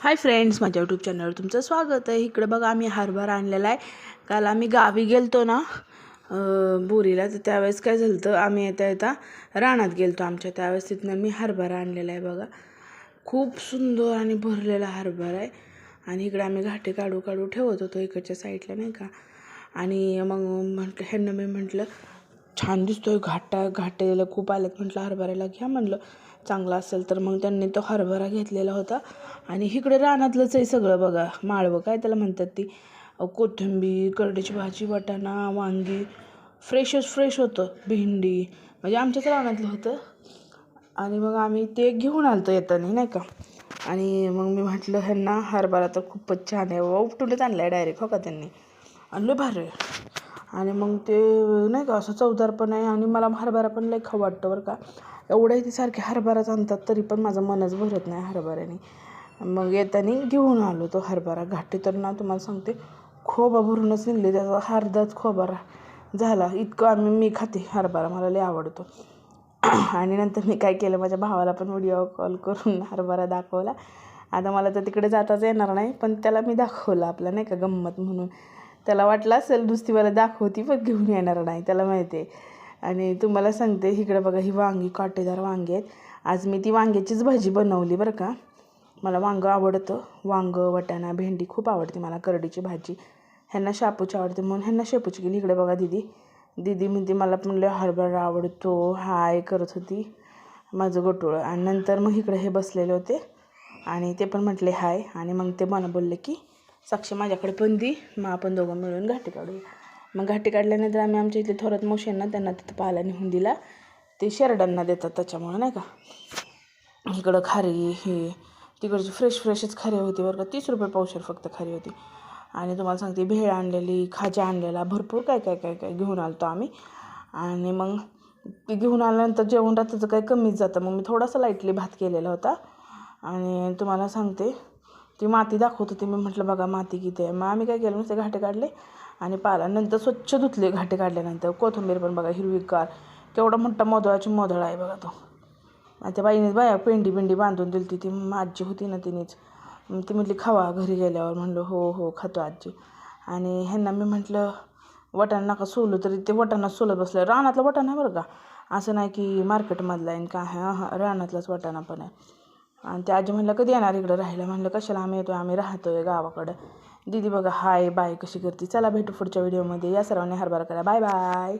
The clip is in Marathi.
हाय फ्रेंड्स माझ्या यूट्यूब चॅनलवर तुमचं स्वागत आहे. इकडं बघा आम्ही हरभरा आणलेला आहे. काल आम्ही गावी गेलतो ना बोरीला तर त्यावेळेस काय झालं होतं आम्ही येता येता रानात गेलतो आमच्या. त्यावेळेस तिथनं मी हरभरा आणलेला आहे बघा. खूप सुंदर आणि भरलेला हरभरा आहे. आणि इकडे आम्ही घाटे काढू काढू ठेवत होतो इकडच्या साईडला नाही का. आणि मग म्हटलं ह्यांना मी म्हटलं छान दिसतोय घाटा घाटेला खूप आल्यात म्हटलं हरभऱ्याला घ्या म्हटलं चांगला असेल तर मग त्यांनी तो हरभरा घेतलेला होता. आणि इकडे रानातलंच आहे सगळं बघा. माळवं काय त्याला म्हणतात ती. कोथिंबीर करडीची भाजी वाटाणा वांगी. फ्रेशच फ्रेश होतं. भेंडी. म्हणजे आमच्याच रानातलं होतं. आणि मग आम्ही ते घेऊन आलतो येताना नाही का? आणि मग मी म्हटलं ह्यांना हरभरा तर खूपच छान आहे. बाबा उपटूनच आणला आहे डायरेक्ट हो का त्यांनी? आणलं भारी. आणि मग ते नाही का असं चवदार पण आहे आणि मला हरभरा पण लई खाऊ वाटतं बरं का. एवढंही ते सारखे हरभराच आणतात तरी पण माझं मनच भरत नाही हरभऱ्याने. मग येताना घेऊन आलो तो हरभरा. घाटी तर ना तुम्हाला सांगते खोबा भरूनच निघले. त्याचा अर्धाच खोबारा झाला. इतकं आम्ही मी खाते हरभरा. मला लई आवडतो. आणि नंतर मी काय केलं माझ्या भावाला पण व्हिडिओ कॉल करून हरभरा दाखवला. आता मला तर तिकडे जाताच येणार नाही पण त्याला मी दाखवलं आपलं नाही का गंमत म्हणून. त्याला वाटलं असेल दुसरी मला दाखवती पण घेऊन येणार नाही त्याला माहिती आहे. आणि तुम्हाला सांगते इकडे बघा ही वांगी काटेदार वांगी आहेत. आज मी ती वांग्याचीच भाजी बनवली बरं का. मला वांगं आवडतं. वांगं वटाणा भेंडी खूप आवडते मला करडीची भाजी. ह्यांना शापूची आवडते म्हणून ह्यांना शेपूची केली. इकडे बघा दिदी. दिदी म्हणते मला पण लय हरभरा आवडतो. हाय करत होती माझं गोटोळं. आणि नंतर मग इकडे हे बसलेले होते. आणि ते पण म्हटले हाय. आणि मग ते मला बोलले की साक्षी माझ्याकडे पण दी. मग आपण दोघं मिळून घाटी काढूया. मग घाटी काढल्यानंतर आम्ही आमच्या इथले थोरात मोश्यांना त्यांना तिथं पाहायला नेऊन दिला. ते शेरडांना देतात त्याच्यामुळं नाही का? इकडं खारी हे तिकडची फ्रेश फ्रेशच खारी होती बरं का. तीस रुपये पावशेर फक्त खारी होती. आणि तुम्हाला सांगते भेळ आणलेली खाजा आणलेला भरपूर काय काय काय काय घेऊन आलतो आम्ही. आणि मग ती घेऊन आल्यानंतर जेवण रात्रीचं काही कमीच जातं. मग मी थोडासा लाईटली भात केलेला होता. आणि तुम्हाला सांगते ती माती दाखवत होती. मी म्हटलं बघा माती किती आहे. मग आम्ही काय केलं नुसते घाटे काढले आणि पाला नंतर स्वच्छ धुतले घाटे काढल्यानंतर. कोथिंबीर पण बघा हिरवीगार. केवढा मोठा मोदळाची मोदळ आहे बघा तो. त्या बाईने बाया पेंडी बिंडी बांधून दिली ती आजी होती ना तिनेच. ती म्हटली खावा घरी गेल्यावर. म्हणलं हो हो खातो आजी. आणि ह्यांना मी म्हटलं वटाणा नका सोलू. तरी ते वटाणा सोलत बसलं. रानातला वटाणा बरं का? असं नाही की मार्केटमधला आहे का हा हा रानातलाच वटाणा पण आहे. आणि ते आजी म्हणलं कधी येणार इकडं राहायला? म्हणलं कशाला आम्ही येतो आम्ही राहतोय गावाकडं. दीदी बघा हाय बाय कशी करते. चला भेटू पुढच्या व्हिडिओमध्ये. या सर्वांनी हरभरा करा. Bye bye.